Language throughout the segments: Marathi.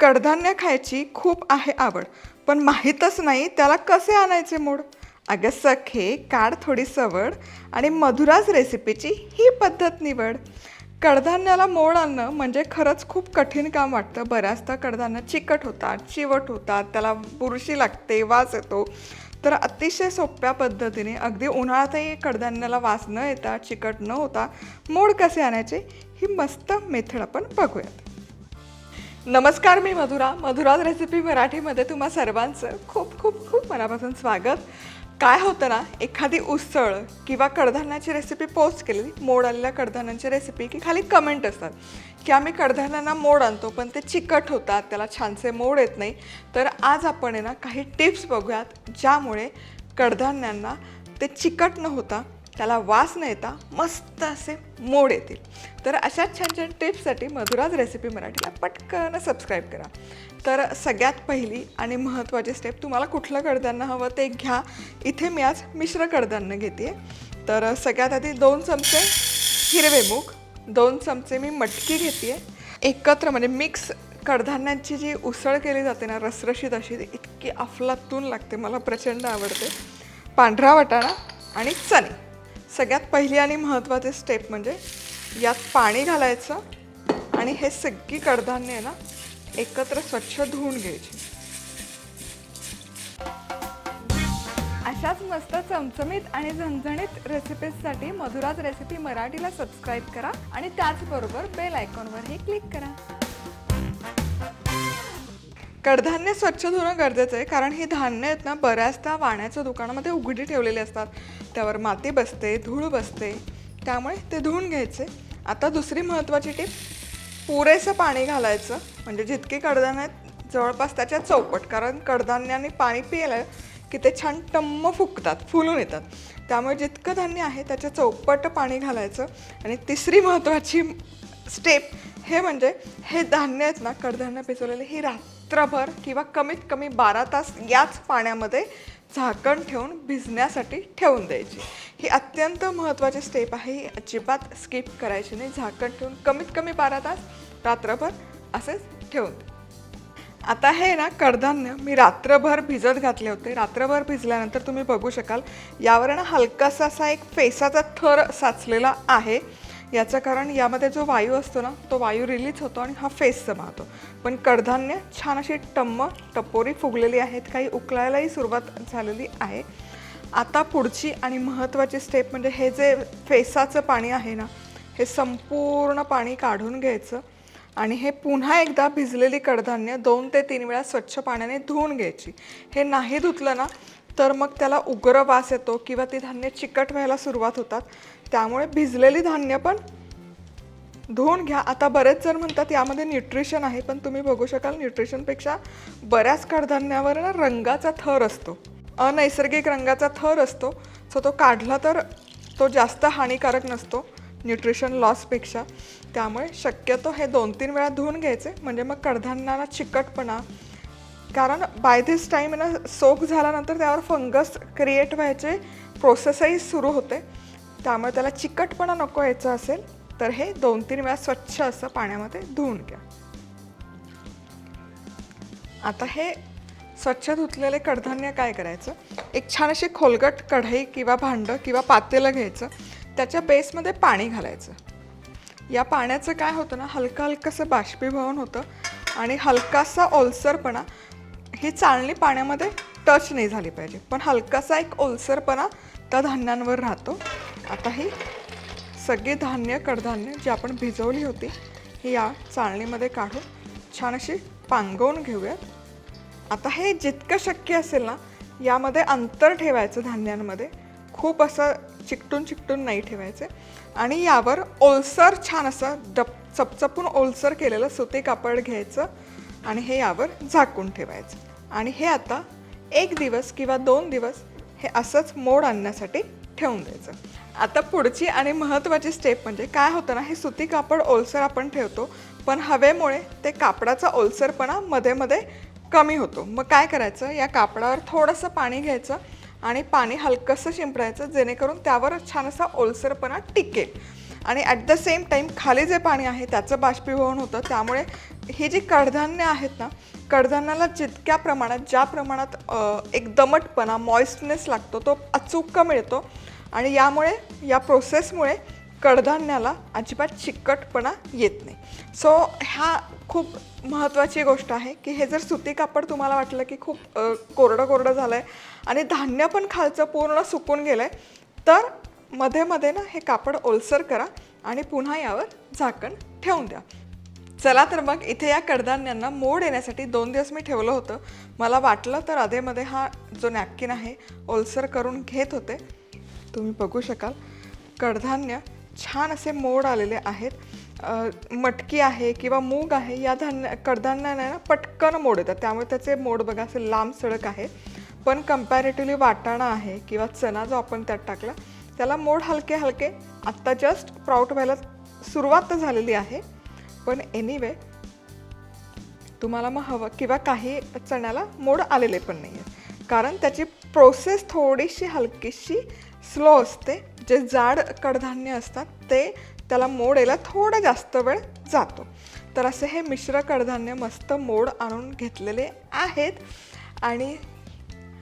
कडधान्य खायची खूप आहे आवड पण माहीतच नाही त्याला कसे आणायचे मोड? अगं सखे काढ थोडी सवड आणि मधुराज रेसिपीची ही पद्धत निवड. कडधान्याला मोड आणणं म्हणजे खरंच खूप कठीण काम वाटतं. बऱ्याचदा कडधान्य चिकट होतात चिवट होतात त्याला बुरशी लागते वास येतो. तर अतिशय सोप्या पद्धतीने अगदी उन्हाळ्यातही कडधान्याला वास न येता चिकट न होता मोड कसे आणायचे ही मस्त मेथड आपण बघूयात. नमस्कार मी मधुरा. मधुराज रेसिपी मराठीमध्ये तुम्हा सर्वांचं खूप खूप खूप मनापासून स्वागत. काय होतं ना एखादी उसळ किंवा कडधान्याची रेसिपी पोस्ट केलेली मोड आलेल्या कडधान्यांची रेसिपी की खाली कमेंट असतात की आम्ही कडधान्यांना मोड आणतो पण ते चिकट होतात त्याला छानसे मोड येत नाही. तर आज आपण आहे ना काही टिप्स बघूयात ज्यामुळे कडधान्यांना ते चिकट न होता त्याला वास न येता मस्त असे मोड येतील. तर अशाच छान छान टिप्ससाठी मधुराज रेसिपी मराठीला पटकन सबस्क्राईब करा. तर सगळ्यात पहिली आणि महत्त्वाची स्टेप तुम्हाला कुठलं कडधान्य हवं ते घ्या. इथे मी आज मिश्र कडधान्य घेते तर सगळ्यात आधी दोन चमचे हिरवे मूग दोन चमचे मी मटकी घेते एकत्र म्हणजे मिक्स कडधान्यांची जी उसळ केली जाते ना रसरशीत अशी ती इतकी अफलातून लागते मला प्रचंड आवडते. पांढरा वाटाणा आणि चणे. सगळ्यात पहिली आणि महत्त्वाची स्टेप म्हणजे यात पाणी घालायचं आणि हे सगळी कडधान्य आहे ना एकत्र स्वच्छ धुवून घ्यायची. अशाच मस्त चमचमीत आणि झणझणीत रेसिपीजसाठी मधुराज रेसिपी मराठीला सबस्क्राईब करा आणि त्याचबरोबर बेल आयकॉनवरही क्लिक करा. कडधान्य स्वच्छ धुणं गरजेचं आहे कारण ही धान्य आहेत ना बऱ्याचदा वाण्याच्या दुकानामध्ये उघडी ठेवलेली असतात. त्यावर माती बसते धूळ बसते. त्यामुळे ते धुवून घ्यायचे. आता दुसरी महत्त्वाची टीप पुरेसं पाणी घालायचं. म्हणजे जितके कडधान्य आहेत जवळपास त्याच्या चौपट कारण कडधान्याने पाणी पिलं की ते छान टम्म फुकतात फुलून येतात. त्यामुळे जितकं धान्य आहे त्याच्या चौपट पाणी घालायचं. आणि तिसरी महत्त्वाची स्टेप हे म्हणजे हे धान्य आहेत ना कडधान्य पिचवलेले ही रात्रभर किंवा कमीत कमी बारा तास याच पाण्यामध्ये झाकण ठेवून भिजण्यासाठी ठेवून द्यायची. ही अत्यंत महत्त्वाची स्टेप आहे. ही अजिबात स्किप करायची नाही. झाकण ठेवून कमीत कमी बारा तास रात्रभर असेच ठेवून आता हे ना कडधान्य मी रात्रभर भिजत घातले होते. रात्रभर भिजल्यानंतर तुम्ही बघू शकाल यावर ना हलकासा असा एक फेसाचा थर साचलेला आहे. याचं कारण यामध्ये जो वायू असतो ना तो वायू रिलीज होतो आणि हा फेस जमा होतो पण कडधान्य छान अशी टम्म टपोरी फुगलेली आहेत काही उकळायलाही सुरुवात झालेली आहे. आता पुढची आणि महत्त्वाची स्टेप म्हणजे हे जे फेसाचं पाणी आहे ना हे संपूर्ण पाणी काढून घ्यायचं आणि हे पुन्हा एकदा भिजलेली कडधान्य दोन ते तीन वेळा स्वच्छ पाण्याने धुवून घ्यायची. हे नाही धुतलं ना तर मग त्याला उग्र वास येतो किंवा ती धान्य चिकट व्हायला सुरुवात होतात. त्यामुळे भिजलेली धान्य पण धुवून घ्या. आता बरेच जण म्हणतात यामध्ये न्यूट्रिशन आहे. पण तुम्ही बघू शकाल न्यूट्रिशनपेक्षा बऱ्याच कडधान्यावर ना रंगाचा थर असतो. अनैसर्गिक रंगाचा थर असतो. सो तो काढला तर तो जास्त हानिकारक नसतो न्यूट्रिशन लॉसपेक्षा त्यामुळे शक्यतो हे दोन तीन वेळा धुवून घ्यायचे. म्हणजे मग कडधान्याला चिकटपणा कारण बाय धिस टाईम ना सोक झाल्यानंतर त्यावर फंगस क्रिएट व्हायचे प्रोसेसही सुरू होते. त्यामुळे त्याला चिकटपणा नको यायचा असेल तर हे दोन तीन वेळा स्वच्छ असं पाण्यामध्ये धुवून घ्या. आता हे स्वच्छ धुतलेले कडधान्य काय करायचं? एक छान अशी खोलगट कढई किंवा भांडं किंवा पातेलं घ्यायचं. त्याच्या बेसमध्ये पाणी घालायचं. या पाण्याचं काय होतं ना हलकं हलकंसं बाष्पीभवन होतं आणि हलकासा ओलसरपणा ही चाळणी पाण्यामध्ये टच नाही झाली पाहिजे. पण हलकासा एक ओलसरपणा त्या धान्यांवर राहतो. आता ही सगळी धान्य कडधान्य जी आपण भिजवली होती ही या चाळणीमध्ये काढून छान अशी पांगवून घेऊयात. आता हे जितकं शक्य असेल ना यामध्ये अंतर ठेवायचं धान्यांमध्ये. खूप असं चिकटून चिकटून नाही ठेवायचे. आणि यावर ओलसर छान असं डप चपचपून ओलसर केलेलं सुती कापड घ्यायचं. आणि हे यावर झाकून ठेवायचं. आणि हे आता एक दिवस किंवा दोन दिवस हे असंच मोड आणण्यासाठी ठेवून द्यायचं. आता पुढची आणि महत्त्वाची स्टेप म्हणजे काय होतं ना हे सुती कापड ओलसर आपण ठेवतो पण हवेमुळे ते कापडाचा ओलसरपणा मध्ये मध्ये कमी होतो. मग काय करायचं? या कापडावर थोडंसं पाणी घ्यायचं आणि पाणी हलकंसं शिंपडायचं जेणेकरून त्यावर छान असा ओलसरपणा टिकेल. आणि ॲट द सेम टाईम खाली जे पाणी आहे त्याचं बाष्पीभवन होतं. त्यामुळे हे जी कडधान्य आहेत ना कडधान्याला जितक्या प्रमाणात ज्या प्रमाणात एक दमटपणा मॉइस्टनेस लागतो तो अचूक मिळतो आणि यामुळे या प्रोसेसमुळे कडधान्याला अजिबात चिकटपणा येत नाही. सो ह्या खूप महत्त्वाची गोष्ट आहे की हे जर सुती कापड तुम्हाला वाटलं की खूप कोरडं कोरडं झालं आहे आणि धान्य पण खालचं पूर्ण सुकून गेलं आहे तर मध्ये मध्ये ना हे कापड ओलसर करा आणि पुन्हा यावर झाकण ठेवून द्या. चला तर मग इथे या कडधान्यांना मोड येण्यासाठी दोन दिवस मी ठेवलं होतं. मला वाटलं तर अधेमध्ये हा जो नॅपकिन आहे ओलसर करून घेत होते. तुम्ही बघू शकाल. कडधान्य छान असे मोड आलेले आहेत. मटकी आहे किंवा मूग आहे या धान्य कडधान्यांना ना पटकन मोड येतात. त्यामुळे त्याचे मोड बघा असे लांब सडक आहे. पण कम्पॅरेटिव्हली वाटाणा आहे किंवा चणा जो आपण त्यात टाकला त्याला मोड हलके हलके आत्ता जस्ट प्राऊट व्हायला सुरुवात झालेली आहे. पण एनिवे तुम्हाला मग हवं किंवा काही चण्याला मोड आलेले पण नाही आहे कारण त्याची प्रोसेस थोडीशी हलकीशी स्लो असते. जे जाड कडधान्य असतात ते त्याला मोड यायला थोडा जास्त वेळ जातो. तर असे हे मिश्र कडधान्य मस्त मोड आणून घेतलेले आहेत. आणि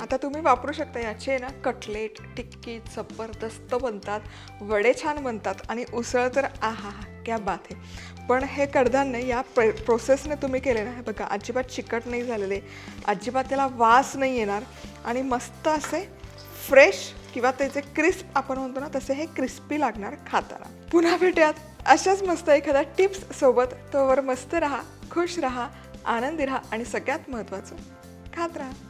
आता तुम्ही वापरू शकता याचे ना कटलेट टिक्की जबरदस्त बनतात वडे छान बनतात आणि उसळ तर आहा क्या बात आहे पण हे कडधान्य या प्र प्रोसेसने तुम्ही केले ना हे बघा अजिबात चिकट नाही झालेले अजिबात त्याला वास नाही येणार आणि मस्त असे फ्रेश किंवा त्याचे क्रिस्प आपण म्हणतो ना तसे हे क्रिस्पी लागणार खाताना. पुन्हा भेटूयात. अशाच मस्त एखाद्या टिप्स सोबत. तोवर मस्त राहा खुश राहा आनंदी राहा आणि सगळ्यात महत्त्वाचं खात राहा.